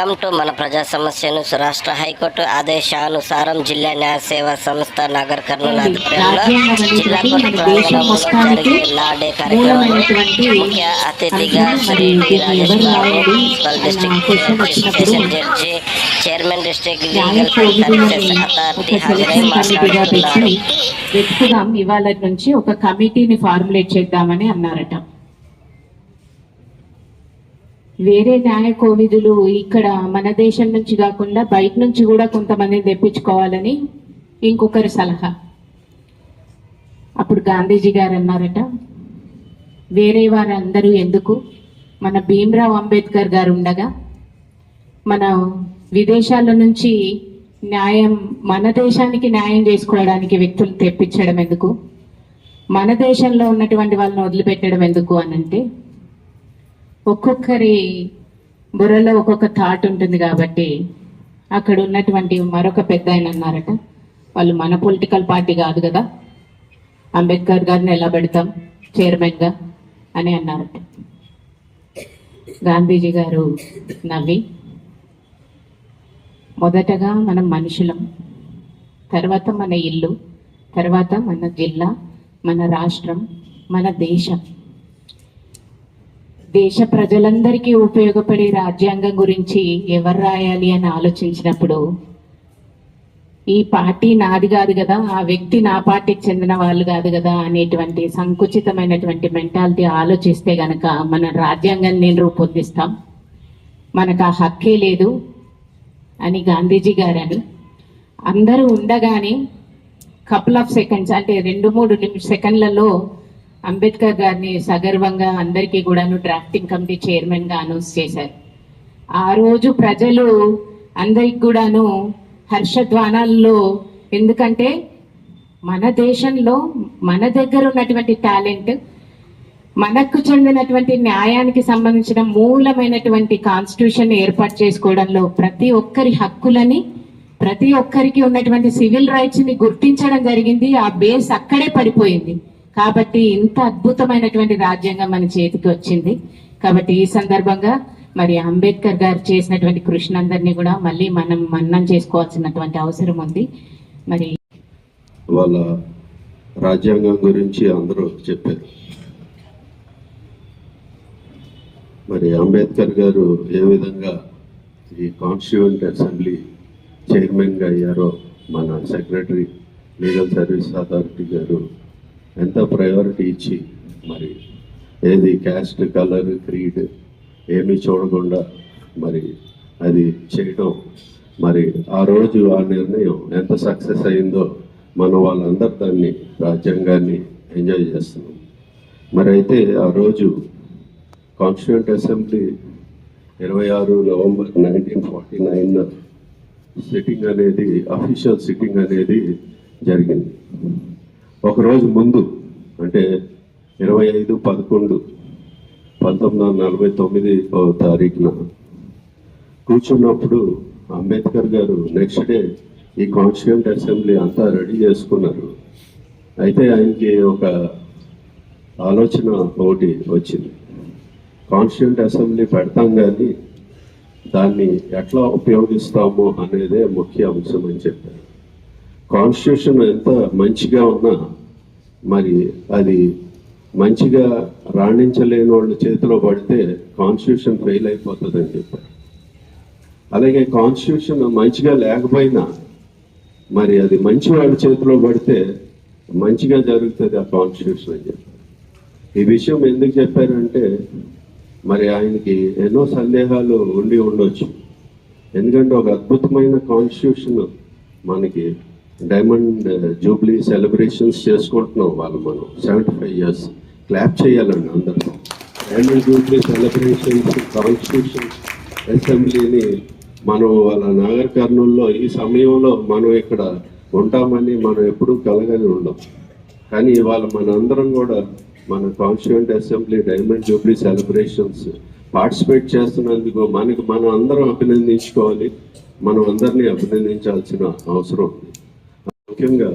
Welcome to మన ప్రజా సమస్యను రాష్ట్ర హైకోర్టు ఆదేశానుసారం జిల్లా న్యాయ సేవా సంస్థ నగర్ కర్నూలు ఆధ్వర్యంలో జిల్లా కోర్టు ప్రాంగణంలో ముఖ్య అతిథిగా Shri district station judge chairman district legal services authority హాజరై మాట్లాడుతున్నారు. ఇవాళ నుంచి ఒక కమిటీని ఫార్ములేట్ చేద్దామని అన్నారట. వేరే న్యాయ కోవిధులు ఇక్కడ మన దేశం నుంచి కాకుండా బయట నుంచి కూడా కొంతమందిని తెప్పించుకోవాలని ఇంకొకరి సలహా. అప్పుడు గాంధీజీ గారు అన్నారట వేరే వారందరూ ఎందుకు? మన భీమ్రావ్ అంబేద్కర్ గారు ఉండగా మన విదేశాల నుంచి న్యాయం మన దేశానికి న్యాయం చేసుకోవడానికి వ్యక్తులు తెప్పించడం ఎందుకు? మన దేశంలో ఉన్నటువంటి వాళ్ళని వదిలిపెట్టడం ఎందుకు అనంటే ఒక్కొక్కరి బుర్రలో ఒక్కొక్క థాట్ ఉంటుంది కాబట్టి అక్కడ ఉన్నటువంటి మరొక పెద్ద ఆయన అన్నారట. వాళ్ళు మన పొలిటికల్ పార్టీ కాదు కదా. అంబేద్కర్ గారిని ఎలా పెడతాం? చైర్మన్గా అని అన్నారట. గాంధీజీ గారు నవ్వి మొదటగా మనం మనుషులం తర్వాత మన ఇల్లు తర్వాత మన జిల్లా మన రాష్ట్రం మన దేశం దేశ ప్రజలందరికీ ఉపయోగపడే రాజ్యాంగం గురించి ఎవరు రాయాలి అని ఆలోచించినప్పుడు ఈ పార్టీ నాది కాదు కదా ఆ వ్యక్తి నా పార్టీకి చెందిన వాళ్ళు కాదు కదా అనేటువంటి సంకుచితమైనటువంటి మెంటాలిటీ ఆలోచిస్తే గనక మన రాజ్యాంగాన్ని నేను రూపొందిస్తాం. మనకు ఆ హక్కే లేదు అని గాంధీజీ గారని. అందరూ ఉండగానే కపుల్ ఆఫ్ సెకండ్స్ అంటే రెండు మూడు సెకండ్లలో అంబేద్కర్ గారిని సగర్వంగా అందరికీ కూడాను డ్రాఫ్టింగ్ కమిటీ చైర్మన్గా అనౌన్స్ చేశారు. ఆ రోజు ప్రజలు అందరికి కూడాను హర్షధ్వానాల్లో ఎందుకంటే మన దేశంలో మన దగ్గర ఉన్నటువంటి టాలెంట్ మనకు చెందినటువంటి న్యాయానికి సంబంధించిన మూలమైనటువంటి కాన్స్టిట్యూషన్ ఏర్పాటు చేసుకోవడంలో ప్రతి ఒక్కరి హక్కులని ప్రతి ఒక్కరికి ఉన్నటువంటి సివిల్ రైట్స్ని గుర్తించడం జరిగింది. ఆ బేస్ అక్కడే పడిపోయింది. కాబట్టి ఇంత అద్భుతమైనటువంటి రాజ్యాంగం మన చేతికి వచ్చింది. కాబట్టి ఈ సందర్భంగా మరి అంబేద్కర్ గారు చేసినటువంటి కృషినందరినీ కూడా మళ్ళీ మనం మన్నం చేసుకోవాల్సినటువంటి అవసరం ఉంది. మరి వాళ్ళ రాజ్యాంగం గురించి అందరూ చెప్పారు. మరి అంబేద్కర్ గారు ఏ విధంగా ఈ కాన్స్టిట్యూంట్ అసెంబ్లీ చైర్మన్గా అయ్యారో మన సెక్రటరీ లీగల్ సర్వీస్ అథారిటీ గారు ఎంత ప్రయారిటీ ఇచ్చి మరి? ఏది క్యాస్ట్ కలర్ క్రీడ్ ఏమీ చూడకుండా మరి అది చేయడం మరి ఆ రోజు ఆ నిర్ణయం ఎంత సక్సెస్ అయిందో మనం వాళ్ళందరూ దాన్ని రాజ్యాంగాన్ని ఎంజాయ్ చేస్తున్నాం. మరి అయితే ఆ రోజు కాన్స్టిట్యూంట్ అసెంబ్లీ ఇరవై ఆరు November nineteen forty nine sitting అనేది అఫీషియల్ సిట్టింగ్ అనేది జరిగింది. ఒకరోజు ముందు అంటే ఇరవై ఐదు పదకొండు పంతొమ్మిది వందల నలభై తొమ్మిది తారీఖున కూర్చున్నప్పుడు అంబేద్కర్ గారు నెక్స్ట్ డే ఈ కాన్స్టిట్యూంట్ అసెంబ్లీ అంతా రెడీ చేసుకున్నారు. అయితే ఆయనకి ఒక ఆలోచన ఒకటి వచ్చింది. కాన్స్టిట్యూంట్ అసెంబ్లీ పెడతాం కానీ దాన్ని ఎట్లా ఉపయోగిస్తాము అనేదే ముఖ్య అంశం అని చెప్పారు. కాన్స్టిట్యూషన్ ఎంత మంచిగా ఉన్నా మరి అది మంచిగా రాణించలేని వాళ్ళ చేతిలో పడితే కాన్స్టిట్యూషన్ ఫెయిల్ అయిపోతుందని చెప్పారు. అలాగే కాన్స్టిట్యూషన్ మంచిగా లేకపోయినా మరి అది మంచి వాళ్ళ చేతిలో పడితే మంచిగా జరుగుతుంది ఆ కాన్స్టిట్యూషన్ అని చెప్పారు. ఈ విషయం ఎందుకు చెప్పారంటే మరి ఆయనకి ఎన్నో సందేహాలు ఉండి ఉండొచ్చు. ఎందుకంటే ఒక అద్భుతమైన కాన్స్టిట్యూషన్ మనకి డైమండ్ జూబ్లీ సెలబ్రేషన్స్ చేసుకుంటున్నాం వాళ్ళు మనం. Seventy five years. క్లాప్ చేయాలండి అందరూ. డైమండ్ జూబ్లీ సెలబ్రేషన్స్ కాన్స్టిట్యూషన్ అసెంబ్లీని మనం వాళ్ళ నాగర్ కర్నూల్లో ఈ సమయంలో మనం ఇక్కడ ఉంటామని మనం ఎప్పుడూ కలగని ఉండం. కానీ ఇవాళ మనందరం కూడా మన constituent assembly diamond jubilee celebrations participate చేస్తున్నందుకు మనకు మనం అందరం అభినందించుకోవాలి. మనం అందరినీ అభినందించాల్సిన అవసరం ఉంది. ముఖ్యంగా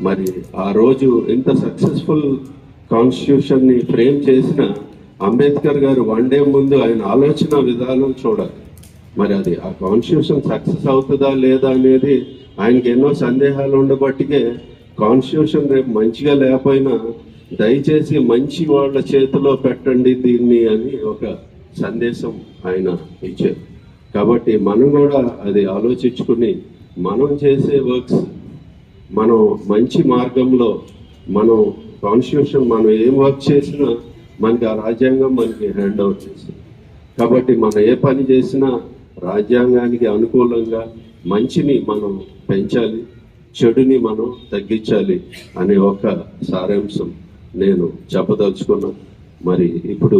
మరి ఆ రోజు ఇంత సక్సెస్ఫుల్ కాన్స్టిట్యూషన్ని ఫ్రేమ్ చేసిన అంబేద్కర్ గారు వన్ డే ముందు ఆయన ఆలోచన విధానం చూడాలి. మరి అది ఆ కాన్స్టిట్యూషన్ సక్సెస్ అవుతుందా లేదా అనేది ఆయనకి ఎన్నో సందేహాలు ఉండబట్టికే కాన్స్టిట్యూషన్ రేపు మంచిగా లేకపోయినా దయచేసి మంచి వాళ్ళ చేతిలో పెట్టండి దీన్ని అని ఒక సందేశం ఆయన ఇచ్చారు. కాబట్టి మనం కూడా అది ఆలోచించుకుని మనం చేసే వర్క్స్ మనం మంచి మార్గంలో మనం కాన్స్టిట్యూషన్ మనం ఏం వర్క్ చేసినా మనకి ఆ రాజ్యాంగం మనకి హ్యాండ్ అవుట్ చేసింది కాబట్టి మనం ఏ పని చేసినా రాజ్యాంగానికి అనుకూలంగా మంచిని మనం పెంచాలి చెడుని మనం తగ్గించాలి అనే ఒక సారాంశం నేను చెప్పదలుచుకున్నా. మరి ఇప్పుడు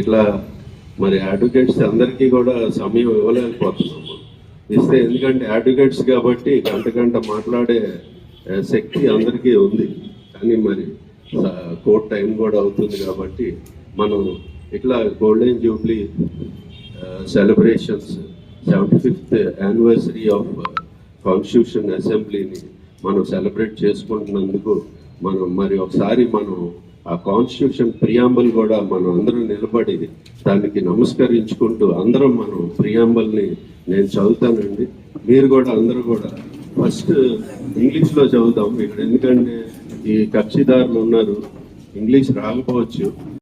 ఇట్లా మరి అడ్వకేట్స్ అందరికీ కూడా సమయం ఇవ్వలేకపోతున్నాం. ఇస్తే ఎందుకంటే అడ్వకేట్స్ కాబట్టి గంట గంట మాట్లాడే శక్తి అందరికీ ఉంది. కానీ మరి కోర్ట్ టైం కూడా అవుతుంది కాబట్టి మనం ఇట్లా golden jubilee celebrations seventy fifth anniversary of constitution అసెంబ్లీని మనం సెలబ్రేట్ చేసుకుంటున్నందుకు మనం మరి ఒకసారి మనం ఆ కాన్స్టిట్యూషన్ ప్రియాంబుల్ కూడా మనం అందరం నిలబడి దానికి నమస్కరించుకుంటూ అందరం మనం ప్రియాంబుల్ని నేను చదువుతానండి. మీరు కూడా అందరూ కూడా ఫస్ట్ ఇంగ్లీష్లో చదువుతాం ఇక్కడ ఎందుకంటే ఈ కక్షిదారులు ఉన్నారు. ఇంగ్లీష్ రాకపోవచ్చు.